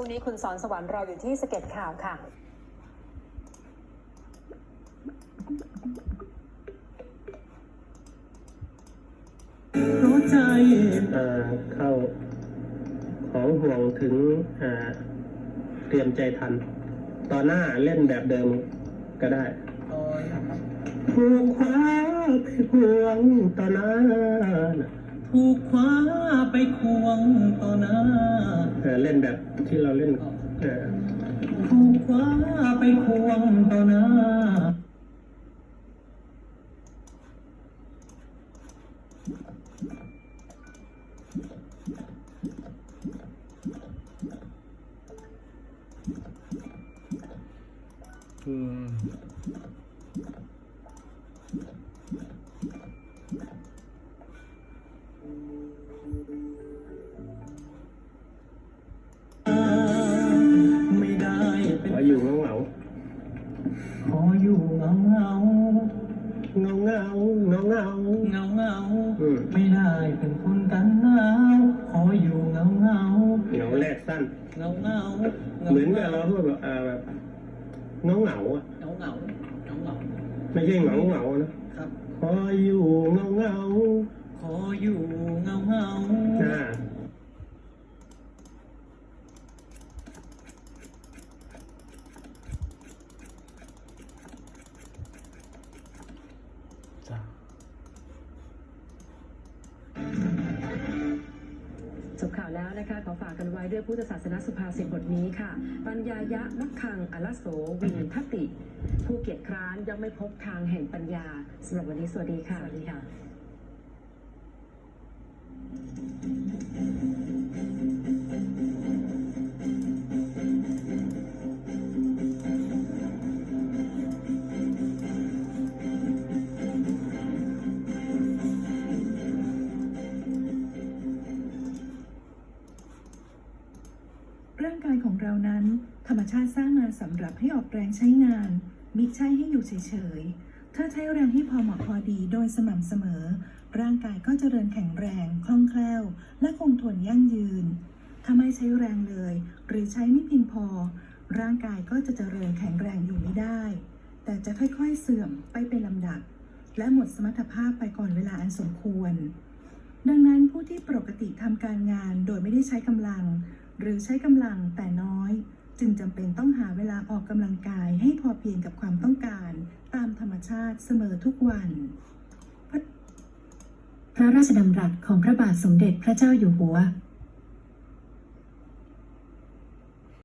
ช่วงนี้คุณสอนสวรรค์รออยู่ที่สเก็ตข่าวค่ะ รู้ใจเอ่อเข้า ของห่วงถึงอ่าเตรียมใจทัน ตอนหน้าเล่นแบบเดิมก็ได้โอ้ยผูกคว้าไปห่วงตอนหน้าถูกคว้าไปควงต่อหน้า เล่นแบบที่เราเล่นถูกคว้าไปควงต่อหน้าอืม เป็นขออยู่เหงาขออยู่เงาเงาเงาเงาเงาเงาเงาเงาไม่ได้เป็นคนกันหนาวขออยู่เงาเงาเหงาแรกสั้นเงาเงาเหมือนกับเราพูดแบบอ่าแบบเงาเหงาอะเงาเงาเงาเงาไม่ใช่เหงาเหงานะครับ ขออยู่เงาเงาขออยู่เงาเงาอ่า จบข่าวแล้วนะคะขอฝากกันไว้ด้วยพุทธศาสนสุภาษิตบทนี้ค่ะ ปัญญายะมักคังอลโสวินทติ ผู้เกียจคร้านย่อมไม่พบทางแห่งปัญญาสำหรับวันนี้สวัสดีค่ะสวัสดีค่ะางกายของเรานั้น ธรรมชาติสร้างมาสำหรับให้ออกแรงใช้งานมิใช่ให้อยู่เฉยๆ ถ้าใช้แรงให้พอเหมาะพอดีโดยสม่ำเสมอ ร่างกายก็จเจริญแข็งแรง คล่องแคล่ว และคงทนยั่งยืน ถ้าไม่ใช้แรงเลย หรือใช้ไม่เพียงพอ ร่างกายก็จะเจริญแข็งแรงอยู่ไม่ได้ แต่จะค่อยๆเสื่อมไปเป็นลำดับ และหมดสมรรถภาพไปก่อนเวลาอันสมควร ดังนั้นผู้ที่ปกติทำการงานโดยไม่ได้ใช้กำลัง หรือใช้กำลังแต่น้อย จึงจำเป็นต้องหาเวลาออกกำลังกายให้พอเพียงกับความต้องการ ตามธรรมชาติเสมอทุกวัน พระราชดำรัสของพระบาทสมเด็จพระเจ้าอยู่หัว